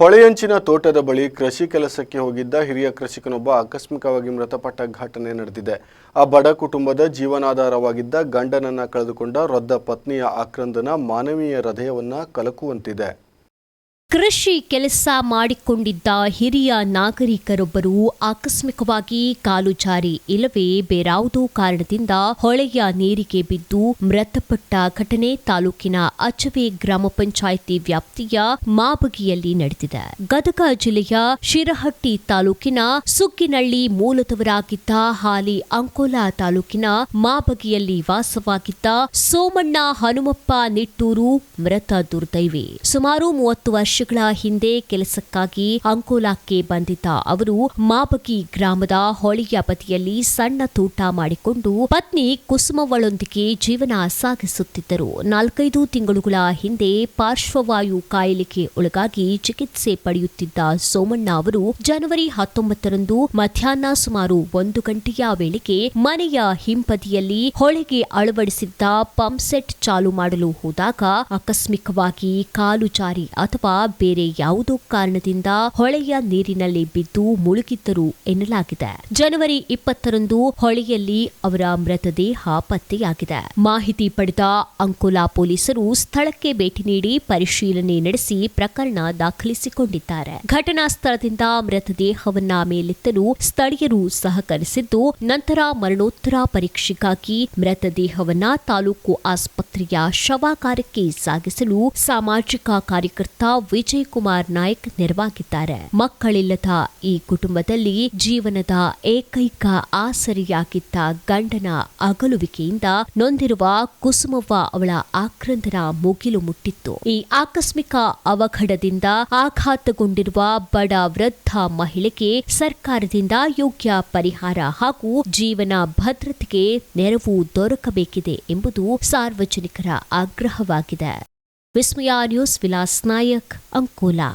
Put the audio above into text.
ಹೊಳೆಯಂಚಿನ ತೋಟದ ಬಳಿ ಕೃಷಿ ಕೆಲಸಕ್ಕೆ ಹೋಗಿದ್ದ ಹಿರಿಯ ಕೃಷಿಕನೊಬ್ಬ ಆಕಸ್ಮಿಕವಾಗಿ ಮೃತಪಟ್ಟ ಘಟನೆ ನಡೆದಿದೆ. ಆ ಬಡ ಕುಟುಂಬದ ಜೀವನಾಧಾರವಾಗಿದ್ದ ಗಂಡನನ್ನ ಕಳೆದುಕೊಂಡ ವೃದ್ಧ ಪತ್ನಿಯ ಆಕ್ರಂದನ ಮಾನವೀಯ ಹೃದಯವನ್ನ ಕಲಕುವಂತಿದೆ. ಕೃಷಿ ಕೆಲಸ ಮಾಡಿಕೊಂಡಿದ್ದ ಹಿರಿಯ ನಾಗರಿಕರೊಬ್ಬರು ಆಕಸ್ಮಿಕವಾಗಿ ಕಾಲು ಜಾರಿ. ಇಲ್ಲವೇ ಬೇರಾವುದೋ ಕಾರಣದಿಂದ ಹೊಳೆಯ ನೀರಿಗೆ ಬಿದ್ದು ಮೃತಪಟ್ಟ ಘಟನೆ ತಾಲೂಕಿನ ಅಚವೆ ಗ್ರಾಮ ಪಂಚಾಯಿತಿ ವ್ಯಾಪ್ತಿಯ ಮಾಬಗಿಯಲ್ಲಿ ನಡೆದಿದೆ. ಗದಗ ಜಿಲ್ಲೆಯ ಶಿರಹಟ್ಟಿ ತಾಲೂಕಿನ ಸುಗ್ಗಿನಳ್ಳಿ ಮೂಲದವರಾಗಿದ್ದ ಹಾಲಿ ಅಂಕೋಲಾ ತಾಲೂಕಿನ ಮಾಬಗಿಯಲ್ಲಿ ವಾಸವಾಗಿದ್ದ ಸೋಮಣ್ಣ ಹನುಮಪ್ಪ ನಿಟ್ಟೂರು ಮೃತ ದುರ್ದೈವಿ. ಸುಮಾರು ಮೂವತ್ತು ವರ್ಷಗಳ ಹಿಂದೆ ಕೆಲಸಕ್ಕಾಗಿ ಅಂಕೋಲಾಕ್ಕೆ ಬಂದಿದ್ದ ಅವರು ಮಾಬಗಿ ಗ್ರಾಮದ ಹೊಳೆಯ ಬದಿಯಲ್ಲಿ ಸಣ್ಣ ತೋಟ ಮಾಡಿಕೊಂಡು ಪತ್ನಿ ಕುಸುಮವಳೊಂದಿಗೆ ಜೀವನ ಸಾಗಿಸುತ್ತಿದ್ದರು. ನಾಲ್ಕೈದು ತಿಂಗಳುಗಳ ಹಿಂದೆ ಪಾರ್ಶ್ವವಾಯು ಕಾಯಿಲೆಗೆ ಒಳಗಾಗಿ ಚಿಕಿತ್ಸೆ ಪಡೆಯುತ್ತಿದ್ದ ಸೋಮಣ್ಣ ಅವರು ಜನವರಿ ಹತ್ತೊಂಬತ್ತರಂದು ಮಧ್ಯಾಹ್ನ ಸುಮಾರು ಒಂದು ಗಂಟೆಯ ವೇಳೆಗೆ ಮನೆಯ ಹಿಂಬದಿಯಲ್ಲಿ ಹೊಳೆಗೆ ಅಳವಡಿಸಿದ್ದ ಪಂಪ್ಸೆಟ್ ಚಾಲು ಮಾಡಲು ಹೋದಾಗ ಆಕಸ್ಮಿಕವಾಗಿ ಕಾಲು ಜಾರಿ ಅಥವಾ ಬೇರೆ ಯಾವುದೋ ಕಾರಣದಿಂದ ಹೊಳೆಯ ನೀರಿನಲ್ಲಿ ಬಿದ್ದು ಮುಳುಗಿದ್ದರು ಎನ್ನಲಾಗಿದೆ. ಜನವರಿ ಇಪ್ಪತ್ತರಂದು ಹೊಳೆಯಲ್ಲಿ ಅವರ ಮೃತದೇಹ ಪತ್ತೆಯಾಗಿದೆ. ಮಾಹಿತಿ ಪಡೆದ ಅಂಕೋಲಾ ಪೊಲೀಸರು ಸ್ಥಳಕ್ಕೆ ಭೇಟಿ ನೀಡಿ ಪರಿಶೀಲನೆ ನಡೆಸಿ ಪ್ರಕರಣ ದಾಖಲಿಸಿಕೊಂಡಿದ್ದಾರೆ. ಘಟನಾ ಸ್ಥಳದಿಂದ ಮೃತದೇಹವನ್ನ ಮೇಲೆತ್ತಲು ಸ್ಥಳೀಯರು ಸಹಕರಿಸಿದ್ದು, ನಂತರ ಮರಣೋತ್ತರ ಪರೀಕ್ಷೆಗಾಗಿ ಮೃತದೇಹವನ್ನ ತಾಲೂಕು ಆಸ್ಪತ್ರೆಯ ಶವಾಗಾರಕ್ಕೆ ಸಾಗಿಸಲು ಸಾಮಾಜಿಕ ಕಾರ್ಯಕರ್ತ ವಿಜಯ್ ಕುಮಾರ್ ನಾಯ್ಕ್ ನೆರವಾಗಿದ್ದಾರೆ. ಮಕ್ಕಳಿಲ್ಲದ ಈ ಕುಟುಂಬದಲ್ಲಿ ಜೀವನದ ಏಕೈಕ ಆಸರಿಯಾಗಿದ್ದ ಗಂಡನ ಅಗಲುವಿಕೆಯಿಂದ ನೊಂದಿರುವ ಕುಸುಮವ್ವ ಅವಳ ಆಕ್ರಂದನ ಮುಗಿಲು ಮುಟ್ಟಿತ್ತು. ಈ ಆಕಸ್ಮಿಕ ಅವಘಡದಿಂದ ಆಘಾತಗೊಂಡಿರುವ ಬಡ ವೃದ್ಧ ಮಹಿಳೆಗೆ ಸರ್ಕಾರದಿಂದ ಯೋಗ್ಯ ಪರಿಹಾರ ಹಾಗೂ ಜೀವನ ಭದ್ರತೆಗೆ ನೆರವು ದೊರಕಬೇಕಿದೆ ಎಂಬುದು ಸಾರ್ವಜನಿಕರ ಆಗ್ರಹವಾಗಿದೆ. ವಿಸ್ಮಯ ನ್ಯೂಸ್ ವಿಲಾಸ್ ನಾಯಕ್ ಅಂಕೋಲಾ